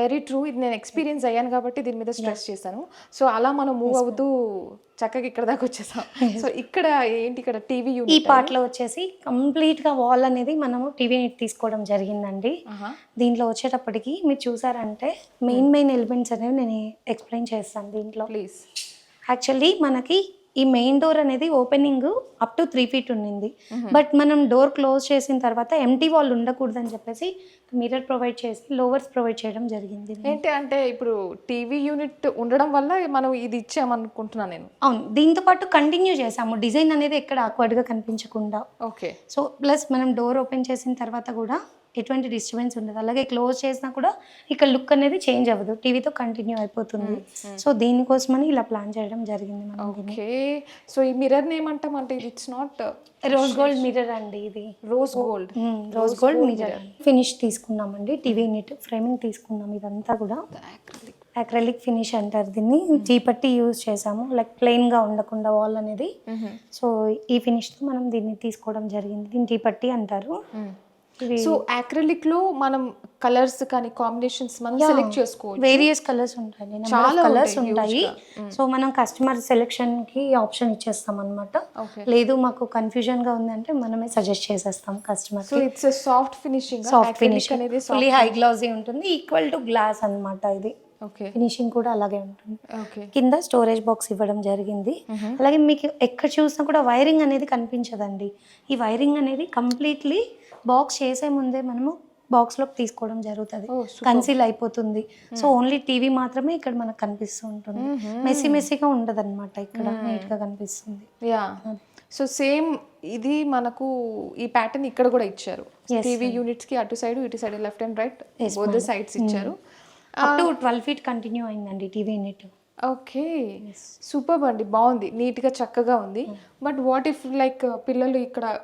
Very true. ఇది నేను experience అయ్యాను కాబట్టి దీని మీద స్ట్రెస్ చేశాను. సో అలా మనం మూవ్ అవుతూ చక్కగా ఇక్కడ దాకా వచ్చేసాం. సో ఇక్కడ ఏంటి ఇక్కడ టీవీ ఈ పార్ట్లో వచ్చేసి కంప్లీట్గా వాల్ అనేది మనము టీవీ తీసుకోవడం జరిగిందండి. దీంట్లో వచ్చేటప్పటికి మీరు చూసారంటే మెయిన్ మెయిన్ ఎలిమెంట్స్ అనేవి నేను ఎక్స్ప్లెయిన్ చేస్తాను దీంట్లో. ప్లీజ్ యాక్చువల్లీ మనకి ఈ మెయిన్ డోర్ అనేది opening up to three feet ఉండింది బట్ మనం డోర్ క్లోజ్ చేసిన తర్వాత ఎంటీ వాల్ ఉండకూడదని చెప్పేసి మిర్రర్ ప్రొవైడ్ చేసి లోవర్స్ ప్రొవైడ్ చేయడం జరిగింది. ఏంటి అంటే ఇప్పుడు టీవీ యూనిట్ ఉండడం వల్ల మనం ఇది ఇచ్చామనుకుంటున్నాను నేను. అవును. దీంతో పాటు కంటిన్యూ చేసాము. డిజైన్ అనేది ఎక్కడ awkward గా కనిపించకుండా. ఓకే సో ప్లస్ మనం డోర్ ఓపెన్ చేసిన తర్వాత కూడా ఎటువంటి డిస్టర్బెన్స్ ఉండదు. అలాగే క్లోజ్ చేసినా కూడా ఇక్కడ లుక్ అనేది చేంజ్ అవ్వదు. టీవీతో కంటిన్యూ అయిపోతుంది. సో దీనికోసమని ఇలా ప్లాన్ చేయడం జరిగింది మనం ఓకే. సో ఈ మిర్రర్ ఏమంటాం అంటే it's not rose gold mirror అండి ఇది. Rose gold rose gold mirror finish తీసుకున్నామండి టీవీ యూనిట్ ఫ్రేమింగ్ తీసుకున్నాం ఇదంతా కూడా. అక్రలిక్ ఫినిష్ అంటారు దీన్ని. జీపట్టి యూజ్ చేసాము లైక్ ప్లెయిన్గా ఉండకుండా వాల్ అనేది. సో ఈ ఫినిష్తో మనం దీన్ని తీసుకోవడం జరిగింది. దీన్ని జీపట్టి అంటారు. సో అక్రిలిక్లో మనం కలర్స్ కానీ కాంబినేషన్స్ మనం సెలెక్ట్ చేసుకోవచ్చు. వేరియస్ కలర్స్ ఉంటాయి. చాలా కలర్స్ ఉంటాయి, సో మనం కస్టమర్ సెలెక్షన్కి ఆప్షన్ ఇచ్చేస్తాం అనమాట లేదు మాకు కన్ఫ్యూజన్గా ఉంది అంటే మనమే సజెస్ట్ చేసేస్తాం customer so it's soft finishing soft finish అనేది ఫుల్లీ హై గ్లౌజీ ఉంటుంది ఈక్వల్ టు గ్లాస్ అన్నమాట ఇది. ఓకే. ఫినిషింగ్ కూడా అలాగే ఉంటుంది. ఓకే. కింద స్టోరేజ్ బాక్స్ ఇవ్వడం జరిగింది. అలాగే మీకు ఎక్కడ చూసినా కూడా వైరింగ్ అనేది కనిపించదండి. ఈ వైరింగ్ అనేది కంప్లీట్లీ బాక్స్ చేసే ముందే మనము బాక్స్లోకి తీసుకోవడం జరుగుతుంది. కన్సీల్ అయిపోతుంది. సో ఓన్లీ టీవీ మాత్రమే ఇక్కడ మనకు కనిపిస్తూ ఉంటుంది మెస్సీ మెస్సీగా ఉండదు అనమాట ఇక్కడ నీట్గా కనిపిస్తుంది. యా. సో సేమ్ ఇది మనకు ఈ ప్యాటర్న్ ఇక్కడ కూడా ఇచ్చారు. టీవీ యూనిట్స్కి అటు సైడ్ ఇటు side left and right both sides ఇచ్చారు. Up to twelve feet continue అయిందండి టీవీ యూనిట్ ఓకే. సూపర్ అండి బాగుంది నీట్గా చక్కగా ఉంది. బట్ వాట్ ఇఫ్ లైక్ పిల్లలు ఇక్కడ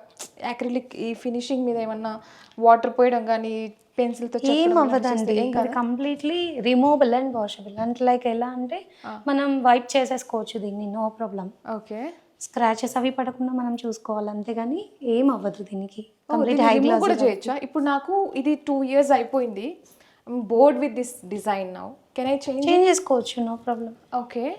యాక్రిలిక్ ఈ ఫినిషింగ్ మీద ఏమన్నా వాటర్ పోయడం కానీ పెన్సిల్తో ఏం అవ్వదండి. Completely removable and washable. అంటే లైక్ ఎలా అంటే మనం వైప్ చేసేసుకోవచ్చు దీన్ని నో ప్రాబ్లం ఓకే. స్క్రాచెస్ అవి పడకుండా మనం చూసుకోవాలి అంతేగాని ఏం అవ్వదు దీనికి. కంప్లీట్ హై రిమూవ్ కూడా చేయొచ్చా? ఇప్పుడు నాకు ఇది టూ ఇయర్స్ అయిపోయింది. Bored with this design now. Can I change? Change it? is coach, no problem. Okay.